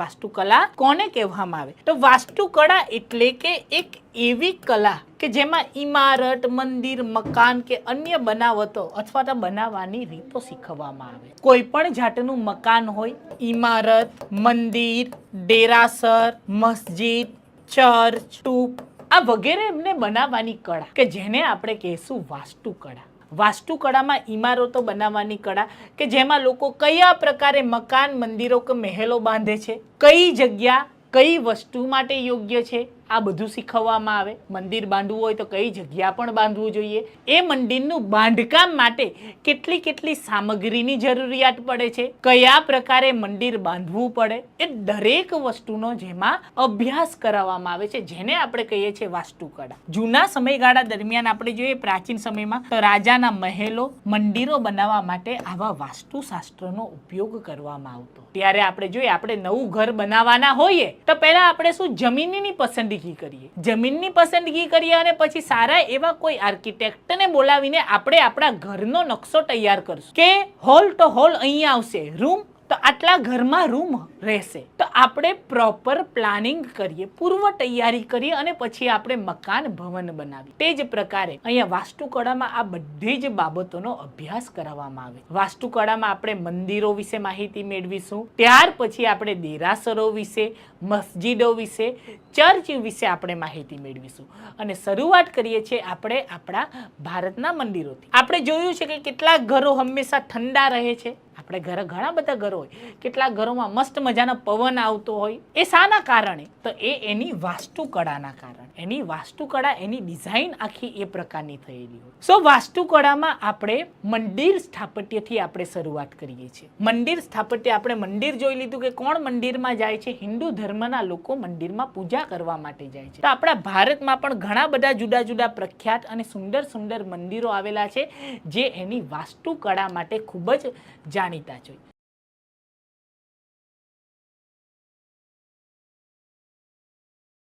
વાસ્તુકલા કોને કહેવામાં આવે? તો વાસ્તુકળા એટલે કે એક એવી કલા કે જેમાં ઇમારત મંદિર, મકાન કે અન્ય બનાવતો અથવા તો બનાવવાની રીતો શીખવવામાં આવે. કોઈ પણ જાતનું મકાન હોય ઇમારત મંદિર, ડેરાસર, મસ્જિદ, ચર્ચ ટૂપ આ વગેરે એમને બનાવવાની કળા કે જેને આપણે કહેશું વાસ્તુકળા. વાસ્તુકળામાં ઇમારતો બનાવવાની કળા કે જેમાં લોકો કયા પ્રકારે મકાન, મંદિરો કે મહેલો બાંધે છે? કઈ જગ્યા, કઈ વસ્તુ માટે યોગ્ય છે? આ બધું શીખવવામાં આવે. મંદિર બાંધવું હોય તો કઈ જગ્યા પણ બાંધવું જોઈએ. એ મંદિરનું બાંધકામ માટે કેટલી કેટલી સામગ્રીની જરૂરિયાત પડે છે? કયા પ્રકારે મંદિર બાંધવું પડે? એ દરેક વસ્તુનો જેમાં અભ્યાસ કરાવવામાં આવે છે. જેને આપણે કહીએ છીએ વાસ્તુકળા. જૂના સમયગાળા દરમિયાન આપણે જોઈએ પ્રાચીન સમયમાં તો રાજાના મહેલો મંદિરો બનાવવા માટે આવા વાસ્તુશાસ્ત્રનો ઉપયોગ કરવામાં આવતો. ત્યારે આપણે જોઈએ આપણે નવું ઘર બનાવવાના હોઈએ તો પહેલા આપણે શું જમીનની પસંદગી કરીએ. જમીનની પસંદગી કરીએ અને પછી સારા એવા કોઈ આર્કિટેક્ટને બોલાવીને આપણે આપણા ઘરનો નકશો તૈયાર કરશું. કે હોલ તો હોલ અહીંયા આવશે. રૂમ તો આટલા ઘરમાં રૂમ રહેશે. તો આપણે પ્રોપર પ્લાનિંગ કરીએ, પૂર્વ તૈયારી કરીએ અને પછી આપણે મકાન ભવન બનાવીએ. તે જ પ્રકારે અહીંયા વાસ્તુકળામાં આ બધી જ બાબતોનો અભ્યાસ કરાવવામાં આવે. વાસ્તુકળામાં આપણે મંદિરો વિશે માહિતી મેળવીશું. ત્યાર પછી આપણે દેરાસરો વિશે, મસ્જિદો વિશે, ચર્ચ વિશે આપણે માહિતી મેળવીશું. અને શરૂઆત કરીએ છીએ આપણે આપણા ભારતના મંદિરોથી. આપણે જોયું છે કે કેટલાક ઘરો હંમેશા ઠંડા રહે છે. આપણે ઘરે ઘણા બધા ઘરો હોય, કેટલાક ઘરોમાં મસ્ત મજાનો પવન આવતો હોય, એ શાના કારણે? તો એ એની વાસ્તુકળાના કારણે. એની વાસ્તુકળા, એની ડિઝાઇન આખી એ પ્રકારની થયેલી હોય. સો વાસ્તુકળામાં આપણે મંદિર સ્થાપત્યથી આપણે શરૂઆત કરીએ છીએ. મંદિર સ્થાપત્ય, આપણે મંદિર જોઈ લીધું કે કોણ મંદિરમાં જાય છે? હિન્દુ ધર્મના લોકો મંદિરમાં પૂજા કરવા માટે જાય છે. તો આપણા ભારતમાં પણ ઘણા બધા જુદા જુદા પ્રખ્યાત અને સુંદર સુંદર મંદિરો આવેલા છે, જે એની વાસ્તુકળા માટે ખૂબ જ જાણીતા છે